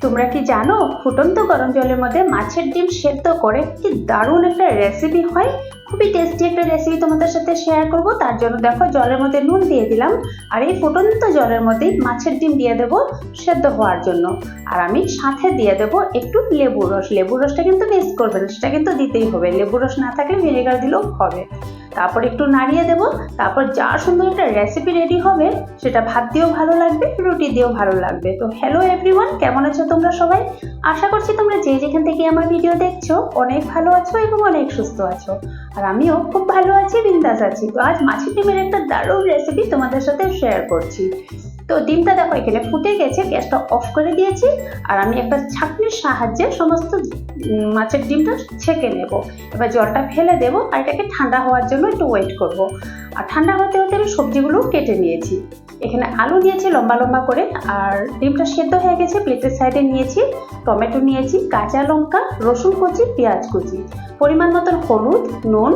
তোমরা কি জানো, ফুটন্ত গরম জলের মধ্যে মাছের ডিম সেদ্ধ করে কি দারুণ একটা রেসিপি হয়? খুবই টেস্টি একটা রেসিপি তোমাদের সাথে শেয়ার করব। তার জন্য দেখো, জলের মধ্যে নুন দিয়ে দিলাম। আর এই ফুটন্ত জলের মধ্যেই মাছের ডিম দিয়ে দেব সেদ্ধ হওয়ার জন্য। আর আমি সাথে দিয়ে দেব একটু লেবু রস। লেবু রসটা কিন্তু মিস করবে না, সেটা কিন্তু দিতেই হবে। লেবু রস না থাকলে ভিনেগার দিলেও হবে। তারপর একটু নাড়িয়ে দেব। তারপর যা সুন্দর একটা রেসিপি রেডি হবে, সেটা ভাত দিয়েও ভালো লাগবে, রুটি দিয়েও ভালো লাগবে। তো হ্যালো এভরিওয়ান কেমন আছো তোমরা সবাই? আশা করছি তোমরা যে যেখান থেকে আমার ভিডিও দেখছ, অনেক ভালো আছো এবং অনেক সুস্থ আছো। আর আমিও খুব ভালো আছি, বিন্দাস আছি। তো আজ মাছি ডিমের একটা দারুণ রেসিপি তোমাদের সাথে শেয়ার করছি। তো ডিমটা দেখো এখানে ফুটে গেছে, গ্যাসটা অফ করে দিয়েছি, আর আমি একটা ছাঁকনির সাহায্যে সমস্ত মাছের ডিমটা ছেঁকে নেব। এবার জলটা ফেলে দেব, আর এটাকে ঠান্ডা হওয়ার জন্য একটু ওয়েট করব। আর ঠান্ডা হতে হতে আমি সবজিগুলো কেটে নিয়েছি। এখানে আলু নিয়েছি লম্বা লম্বা করে, আর ডিমটা সেদ্ধ হয়ে গেছে প্লেটের সাইডে নিয়েছি, টমেটো নিয়েছি, কাঁচা লঙ্কা, রসুন কুচি, পেঁয়াজ কুচি। পরিমাণ মতন হলুদ, নুন,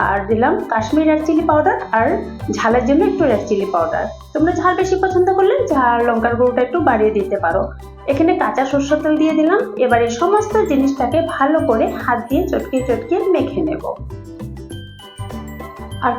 আর দিলাম কাশ্মীর রেড চিলি পাউডার আর ঝালের জন্য একটু রেড চিলি পাউডার তোমরা ঝাল বেশি পছন্দ করলে ঝাল, লঙ্কার গুঁড়োটা একটু বাড়িয়ে দিতে পারো। এখানে কাঁচা সরষের তেল দিয়ে দিলাম, এবার সমস্ত জিনিসটাকে ভালো করে হাত দিয়ে চটকিয়ে চটকিয়ে মেখে নেব। আর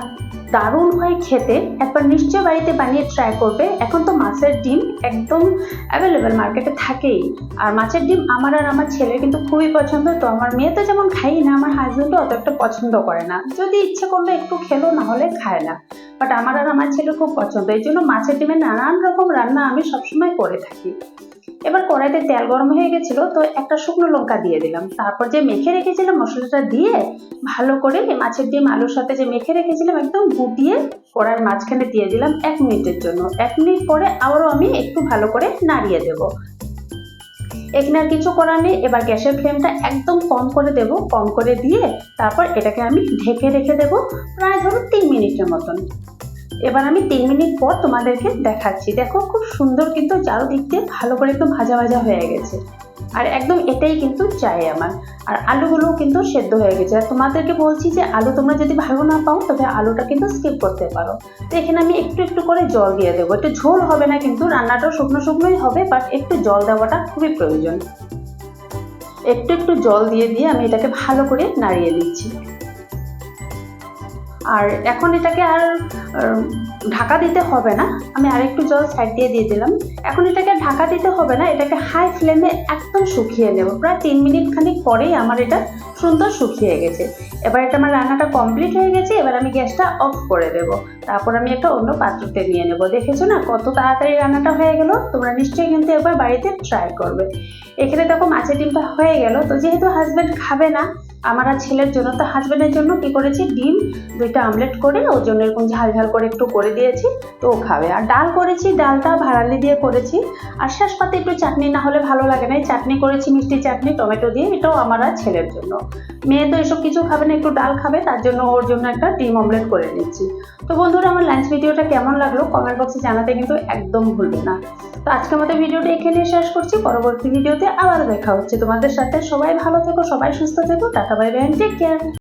দারুণ হয় খেতে। একবার নিশ্চয় বাড়িতে বানিয়ে ট্রাই করবে। এখন তো মাছের ডিম একদম অ্যাভেলেবেল মার্কেটে থাকেই। আর মাছের ডিম আমার আর আমার ছেলে কিন্তু খুবই পছন্দ, তো আমার মেয়ে তো যেমন খাই না, আমার হাজবেন্ডও অত একটা পছন্দ করে না। যদি ইচ্ছে করল একটু খেলো, না হলে খায় না। বাট আমার আর আমার ছেলে খুব পছন্দ। এই জন্য মাছের ডিমের নানান রকম রান্না আমি সবসময় করে থাকি। এবার কড়াইতে তেল গরম হয়ে গেছিল, তো একটা শুকনো লঙ্কা দিয়ে দিলাম। তারপর যে মেখে রেখেছিলাম মশলাটা দিয়ে, ভালো করে মাছের ডিম, আলুর সাথে যে মেখে রেখেছিলাম, একদম গুটিয়ে কড়াইয়ের মাঝখানে দিয়ে দিলাম এক মিনিটের জন্য। এক মিনিট পরে আবারও আমি একটু ভালো করে নাড়িয়ে দেব। এখানে আর কিছু করার নেই, এবার গ্যাসের ফ্লেমটা একদম কম করে দেব, কম করে দিয়ে তারপর এটাকে আমি ঢেকে রেখে দেব প্রায় ধরো তিন মিনিটের মতন। এবার আমি তিন মিনিট পর তোমাদেরকে দেখাচ্ছি। দেখো, খুব সুন্দর কিন্তু চারোদিক দিয়ে ভালো করে একটু ভাজা ভাজা হয়ে গেছে। আর একদম এটাই কিন্তু চাই আমার। আর আলুগুলোও কিন্তু সেদ্ধ হয়ে গেছে। আর তোমাদেরকে বলছি যে, আলু তোমরা যদি ভালো না পাও, তবে আলুটা কিন্তু স্কিপ করতে পারো। তো এখানে আমি একটু একটু করে জল দিয়ে দেবো। একটু ঝোল হবে না কিন্তু, রান্নাটাও শুকনো শুকনোই হবে বাট একটু জল দেওয়াটা খুবই প্রয়োজন। একটু একটু জল দিয়ে দিয়ে আমি এটাকে ভালো করে নাড়িয়ে দিচ্ছি। আর এখন এটাকে আর ঢাকা দিতে হবে না। আমি আরেকটু জল সাইড দিয়ে দিয়ে দিলাম। এখন এটাকে ঢাকা দিতে হবে না, এটাকে হাই ফ্লেমে একদম শুকিয়ে নেব। প্রায় তিন মিনিট খানিক পরেই আমার এটা সুন্দর শুকিয়ে গেছে। এবার এটা আমার রান্নাটা কমপ্লিট হয়ে গেছে, এবার আমি গ্যাসটা অফ করে দেব। তারপর আমি একটা অন্য পাত্রতে নিয়ে নেব। দেখেছ না কত তাড়াতাড়ি রান্নাটা হয়ে গেল? তোমরা নিশ্চয়ই কিন্তু একবার বাড়িতে ট্রাই করবে। এখানে দেখো মাছের ডিমটা হয়ে গেল। তো যেহেতু হাজব্যান্ড খাবে না আমার আর ছেলের জন্য তো হাজব্যান্ডের জন্য কি করেছি? ডিম, দুইটা আমলেট করে ওর জন্য এরকম ঝাল ঝাল করে একটু করে দিয়েছি, তো ও খাবে। আর ডাল করেছি, ডালটা ভাড়ালি দিয়ে করেছি। আর শেষ পাতে একটু চাটনি না হলে ভালো লাগে না। চাটনি করেছি, মিষ্টি চাটনি, টমেটো দিয়ে, এটাও আমার আর ছেলের জন্য। মেয়ে তো এসব কিছু খাবে না, একটু ডাল খাবে, তার জন্য ওর জন্য একটা ডিম অমলেট করে নিচ্ছি। তো বন্ধুরা, আমার লাঞ্চ ভিডিওটা কেমন লাগল? কমেন্ট বক্সে জানাতে কিন্তু একদম ভুলবে না। তো আজকের মতো ভিডিওটা এখানে শেষ করছি। পরবর্তী ভিডিওতে আবার দেখা হচ্ছে। তোমাদের সাথে সবাই ভালো থেকো, সবাই সুস্থ থেকো। টাটা അപ്പോൾ വരെ